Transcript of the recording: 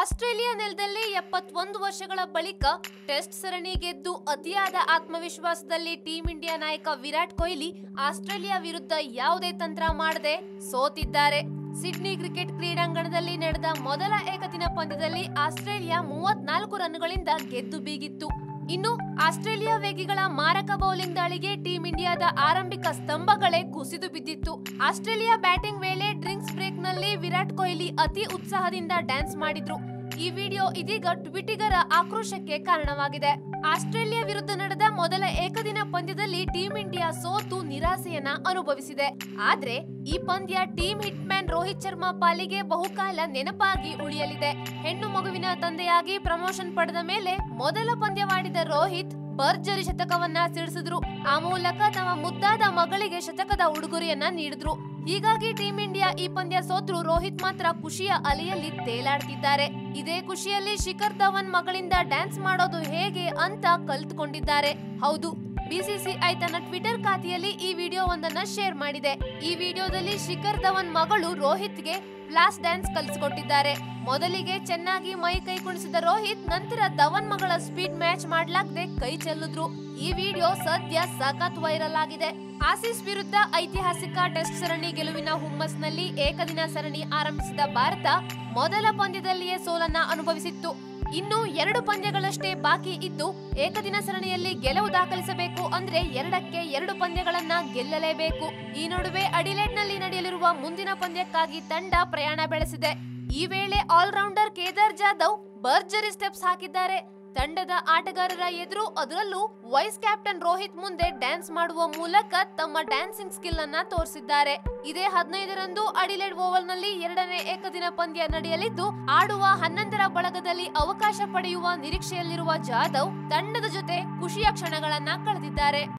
Australia ನೆಲದಲ್ಲಿ ಎಪ್ಪತ್ತೊಂದು ವರ್ಷಗಳ ಬಳಿಕ ಟೆಸ್ಟ್ ಸರಣಿ ಗೆದ್ದು ಅತಿಯಾದ ಆತ್ಮವಿಶ್ವಾಸದಲ್ಲಿ ಟೀಂ ಇಂಡಿಯಾ ನಾಯಕ ವಿರಾಟ್ ಕೊಹ್ಲಿ ಆಸ್ಟ್ರೇಲಿಯಾ ವಿರುದ್ಧ ಯಾವುದೇ ತಂತ್ರ ಮಾಡದೆ ಸೋತಿದ್ದಾರೆ. ಸಿಡ್ನಿ ಕ್ರಿಕೆಟ್ ಕ್ರೀಡಾಂಗಣದಲ್ಲಿ ನಡೆದ ಮೊದಲ ಏಕದಿನ ಪಂದ್ಯದಲ್ಲಿ ಆಸ್ಟ್ರೇಲಿಯಾ ಮೂವತ್ನಾಲ್ಕು ರನ್ಗಳಿಂದ ಗೆದ್ದು ಬೀಗಿತ್ತು. ಇನ್ನು ಆಸ್ಟ್ರೇಲಿಯಾ ವೇಗಿಗಳ ಮಾರಕ ಬೌಲಿಂಗ್ ದಾಳಿಗೆ ಟೀಂ ಇಂಡಿಯಾದ ಆರಂಭಿಕ ಸ್ತಂಭಗಳೇ ಕುಸಿದು ಬಿದ್ದಿತ್ತು. ಆಸ್ಟ್ರೇಲಿಯಾ ಬ್ಯಾಟಿಂಗ್ ವೇಳೆ ಡ್ರಿಂಕ್ಸ್ ಬ್ರೇಕ್ನಲ್ಲಿ ವಿರಾಟ್ ಕೊಹ್ಲಿ ಅತಿ ಉತ್ಸಾಹದಿಂದ ಡ್ಯಾನ್ಸ್ ಮಾಡಿದ್ರು. ಈ ವಿಡಿಯೋ ಇದೀಗ ಟ್ವಿಟಿಗರ ಆಕ್ರೋಶಕ್ಕೆ ಕಾರಣವಾಗಿದೆ. ಆಸ್ಟ್ರೇಲಿಯಾ ವಿರುದ್ಧ ನಡೆದ ಮೊದಲ ಏಕದಿನ ಪಂದ್ಯದಲ್ಲಿ ಟೀಂ ಇಂಡಿಯಾ ಸೋತು ನಿರಾಸೆಯನ್ನ ಅನುಭವಿಸಿದೆ. ಆದ್ರೆ ಈ ಪಂದ್ಯ team hit man Rohit Sharma ಪಾಲಿಗೆ ಬಹುಕಾಲ ನೆನಪಾಗಿ ಉಳಿಯಲಿದೆ. ಹೆಣ್ಣು ಮಗುವಿನ ತಂದೆಯಾಗಿ ಪ್ರಮೋಷನ್ ಪಡೆದ ಮೇಲೆ ಮೊದಲ ಪಂದ್ಯವಾಡಿದ ರೋಹಿತ್ ಭರ್ಜರಿ ಶತಕವನ್ನ ಸಿಡಿಸಿದ್ರು. ಆ ಮೂಲಕ ತಮ್ಮ ಮುದ್ದಾದ ಮಗಳಿಗೆ ಶತಕದ ಉಡುಗೊರೆಯನ್ನ ನೀಡಿದ್ರು. ಹೀಗಾಗಿ ಟೀಂ ಇಂಡಿಯಾ ಈ ಪಂದ್ಯ ಸೋತ್ರು ರೋಹಿತ್ ಮಾತ್ರ ಖುಷಿಯ ಅಲೆಯಲ್ಲಿ ತೇಲಾಡ್ತಿದ್ದಾರೆ. ಇದೇ ಖುಷಿಯಲ್ಲಿ ಶಿಖರ್ ಧವನ್ ಮಗಳಿಂದ ಡ್ಯಾನ್ಸ್ ಮಾಡೋದು ಹೇಗೆ ಅಂತ ಕಲ್ತ್ಕೊಂಡಿದ್ದಾರೆ. ಹೌದು ಬಿಸಿಸಿಐ ತನ್ನ ಟ್ವಿಟರ್ ಖಾತೆಯಲ್ಲಿ ಈ ವಿಡಿಯೋವೊಂದನ್ನ ಶೇರ್ ಮಾಡಿದೆ. ಈ ವಿಡಿಯೋದಲ್ಲಿ ಶಿಖರ್ ಧವನ್ ಮಗಳು ರೋಹಿತ್ಗೆ ಫ್ಲಾಸ್ ಡ್ಯಾನ್ಸ್ ಕಲಿಸಿಕೊಟ್ಟಿದ್ದಾರೆ. ಮೊದಲಿಗೆ ಚೆನ್ನಾಗಿ ಮೈ ಕೈ ಕುಣಿಸಿದ ರೋಹಿತ್, ನಂತರ ಧವನ್ ಮಗಳ ಸ್ಪೀಡ್ ಮ್ಯಾಚ್ ಮಾಡ್ಲಾಗ್ದೆ ಕೈ ಚೆಲ್ಲಿದ್ರು. ಈ ವಿಡಿಯೋ ಸದ್ಯ ಸಖತ್ ವೈರಲ್ ಆಗಿದೆ. ಆಸೀಸ್ ವಿರುದ್ಧ ಐತಿಹಾಸಿಕ ಟೆಸ್ಟ್ ಸರಣಿ ಗೆಲುವಿನ ಹುಮ್ಮಸ್ನಲ್ಲಿ ಏಕದಿನ ಸರಣಿ ಆರಂಭಿಸಿದ ಭಾರತ ಮೊದಲ ಪಂದ್ಯದಲ್ಲಿಯೇ ಸೋಲನ್ನ ಅನುಭವಿಸಿತ್ತು. ಇನ್ನು ಎರಡು ಪಂದ್ಯಗಳಷ್ಟೇ ಬಾಕಿ ಇದ್ದು ಏಕದಿನ ಸರಣಿಯಲ್ಲಿ ಗೆಲುವು ದಾಖಲಿಸಬೇಕು ಅಂದ್ರೆ ಎರಡಕ್ಕೆ ಎರಡು ಪಂದ್ಯಗಳನ್ನ ಗೆಲ್ಲಲೇಬೇಕು. ಈ ನಡುವೆ ಅಡಿಲೇಡ್ನಲ್ಲಿ ನಡೆಯಲಿರುವ ಮುಂದಿನ ಪಂದ್ಯಕ್ಕಾಗಿ ತಂಡ ಪ್ರಯಾಣ ಬೆಳೆಸಿದೆ. ಈ ವೇಳೆ ಆಲ್ರೌಂಡರ್ ಕೇದಾರ್ ಜಾಧವ್ ಭರ್ಜರಿ ಸ್ಟೆಪ್ಸ್ ಹಾಕಿದ್ದಾರೆ. ತಂಡದ ಆಟಗಾರರ ಎದುರು ಅದರಲ್ಲೂ ವೈಸ್ ಕ್ಯಾಪ್ಟನ್ ರೋಹಿತ್ ಮುಂದೆ ಡ್ಯಾನ್ಸ್ ಮಾಡುವ ಮೂಲಕ ತಮ್ಮ ಡ್ಯಾನ್ಸಿಂಗ್ ಸ್ಕಿಲ್ ಅನ್ನ ತೋರಿಸಿದ್ದಾರೆ. ಇದೇ ಹದಿನೈದರಂದು ಅಡಿಲೆಡ್ ಓವಲ್ನಲ್ಲಿ ಎರಡನೇ ಏಕದಿನ ಪಂದ್ಯ ನಡೆಯಲಿದ್ದು, ಆಡುವ ಹನ್ನೊಂದರ ಬಳಗದಲ್ಲಿ ಅವಕಾಶ ಪಡೆಯುವ ನಿರೀಕ್ಷೆಯಲ್ಲಿರುವ ಜಾಧವ್ ತಂಡದ ಜೊತೆ ಖುಷಿಯ ಕ್ಷಣಗಳನ್ನ ಕಳೆದಿದ್ದಾರೆ.